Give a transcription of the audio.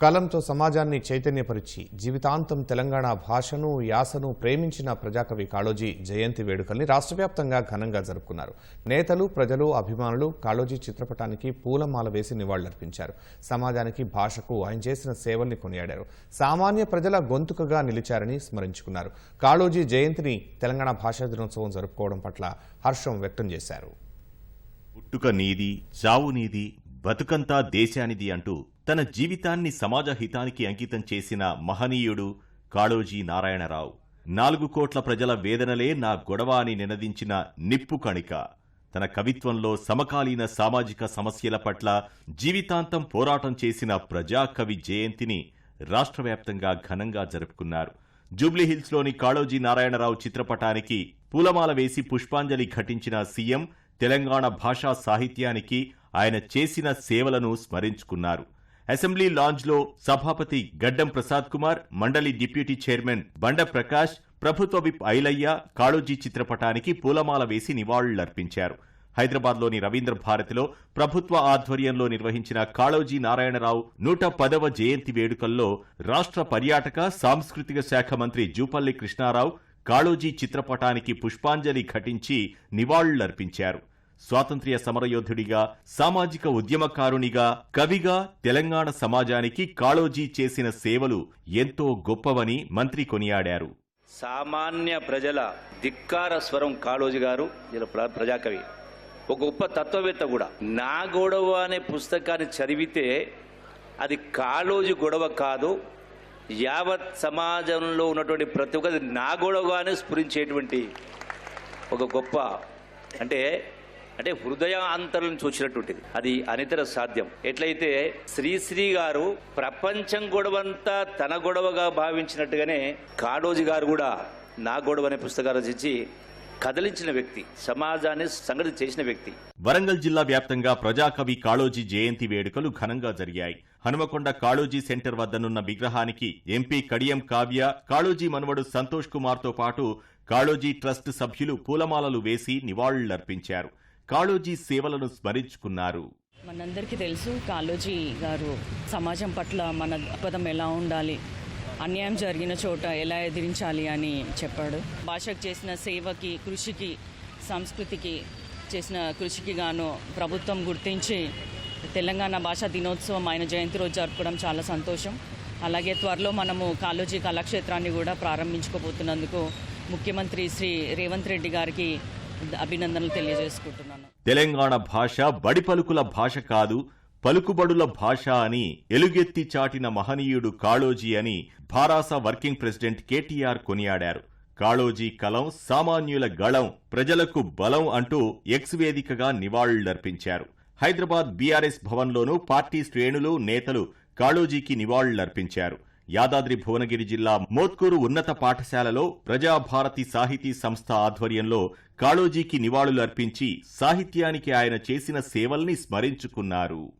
కలంతో సమాజాన్ని చైతన్యపరిచి జీవితాంతం తెలంగాణ భాషను యాసను ప్రేమించిన ప్రజాకవి కాళోజీ జయంతి వేడుకల్ని రాష్ట్రవ్యాప్తంగా ఘనంగా జరుపుకున్నారు. నేతలు ప్రజలు అభిమానులు కాళోజీ చిత్రపటానికి పూలమాల వేసి నివాళులర్పించారు. సమాజానికి భాషకు ఆయన చేసిన సేవల్ని కొనియాడారు. సామాన్య ప్రజల గొంతుకగా నిలిచారని స్మరించుకున్నారు. కాళోజీ జయంతిని తెలంగాణ భాషా దినోత్సవం జరుపుకోవడం పట్ల హర్షం వ్యక్తం చేశారు. పుట్టుక నీది చావు నీది బతుకంతా దేశానిది అంటూ తన జీవితాన్ని సమాజ హితానికి అంకితం చేసిన మహనీయుడు కాళోజీ నారాయణరావు. నాలుగు కోట్ల ప్రజల వేదనలే నా గొడవ అని నినదించిన నిప్పు కణిక. తన కవిత్వంలో సమకాలీన సామాజిక సమస్యల పట్ల జీవితాంతం పోరాటం చేసిన ప్రజాకవి జయంతిని రాష్ట్రవ్యాప్తంగా ఘనంగా జరుపుకున్నారు. జూబ్లీహిల్స్లోని కాళోజీ నారాయణరావు చిత్రపటానికి పూలమాల వేసి పుష్పాంజలి ఘటించిన సీఎం తెలంగాణ భాషా సాహిత్యానికి ఆయన చేసిన సేవలను స్మరించుకున్నారు. అసెంబ్లీ లాంజ్లో సభాపతి గడ్డం ప్రసాద్ కుమార్ మండలి డిప్యూటీ చైర్మన్ బండ ప్రకాష్ ప్రభుత్వ విప్ ఐలయ్య కాళోజీ చిత్రపటానికి పూలమాల వేసి నివాళులర్పించారు. హైదరాబాద్లోని రవీంద్ర భారతిలో ప్రభుత్వ ఆధ్వర్యంలో నిర్వహించిన కాళోజీ నారాయణరావు నూట పదవ జయంతి వేడుకల్లో రాష్ట్ర పర్యాటక సాంస్కృతిక శాఖ మంత్రి జూపల్లి కృష్ణారావు కాళోజీ చిత్రపటానికి పుష్పాంజలి ఘటించి నివాళులర్పించారు. స్వాతంత్ర్య సమరయోధుడిగా సామాజిక ఉద్యమకారునిగా కవిగా తెలంగాణ సమాజానికి కాళోజీ చేసిన సేవలు ఎంతో గొప్పవని మంత్రి కొనియాడారు. సామాన్య ప్రజల ధిక్కార స్వరం కాళోజీ గారు ప్ర- ప్రజాకవి. ఒక గొప్ప తత్వవేత్త కూడా. నా గొడవ అనే పుస్తకాన్ని చదివితే అది కాళోజీ గొడవ కాదు యావత్ సమాజంలో ఉన్నటువంటి ప్రతి ఒక్కరి నా గొడవగానే స్ఫురించేటువంటి ఒక గొప్ప అంటే అంటే హృదయ అంతరం చూసినటువంటిది అది అనితర సాధ్యం. ఎట్లయితే శ్రీశ్రీ గారు ప్రపంచం గొడవంతా తన గొడవగా భావించినట్టుగానే కాడోజీ గారు కూడా నా గొడవ అనే పుస్తకాలు రచించి కదిలించిన వ్యక్తి సమాజాన్ని సంగతి చేసిన వ్యక్తి. వరంగల్ జిల్లా వ్యాప్తంగా ప్రజాకవి కాళోజీ జయంతి వేడుకలు ఘనంగా జరిగాయి. హనుమకొండ కాళోజీ సెంటర్ వద్దనున్న విగ్రహానికి ఎంపీ కడియం కావ్య కాళోజీ మనవడు సంతోష్ కుమార్తో పాటు కాళోజీ ట్రస్ట్ సభ్యులు పూలమాలలు వేసి నివాళులర్పించారు. కాళోజీ సేవలను స్మరించుకున్నారు. మనందరికీ తెలుసు కాళోజీ గారు సమాజం పట్ల మన పదం ఎలా ఉండాలి అన్యాయం జరిగిన చోట ఎలా ఎదిరించాలి అని చెప్పాడు. భాషకు చేసిన సేవకి కృషికి సంస్కృతికి చేసిన కృషికి గాను ప్రభుత్వం గుర్తించి తెలంగాణ భాషా దినోత్సవం ఆయన జయంతి రోజు జరుపుకోవడం చాలా సంతోషం. అలాగే త్వరలో మనము కాళోజీ కళాక్షేత్రాన్ని కూడా ప్రారంభించుకోబోతున్నందుకు ముఖ్యమంత్రి శ్రీ రేవంత్ రెడ్డి గారికి అభినందనలు తెలియజేసుకుంటున్నాను. తెలంగాణ భాష బడి పలుకుల భాష కాదు పలుకుబడుల భాష అని ఎలుగెత్తి చాటిన మహనీయుడు కాళోజీ అని భారాస వర్కింగ్ ప్రెసిడెంట్ కేటీఆర్ కొనియాడారు. కాళోజీ కలం సామాన్యుల గళం ప్రజలకు బలం అంటూ ఎక్స్ వేదికగా నివాళులర్పించారు. హైదరాబాద్ బీఆర్ఎస్ భవన్లోనూ పార్టీ శ్రేణులు నేతలు కాళోజీకి నివాళులర్పించారు. యాదాద్రి భువనగిరి జిల్లా మోత్కూరు ఉన్నత పాఠశాలలో ప్రజాభారతి సాహితీ సంస్థ ఆధ్వర్యంలో కాళోజీకి నివాళులర్పించి సాహిత్యానికి ఆయన చేసిన సేవల్ని స్మరించుకున్నారు.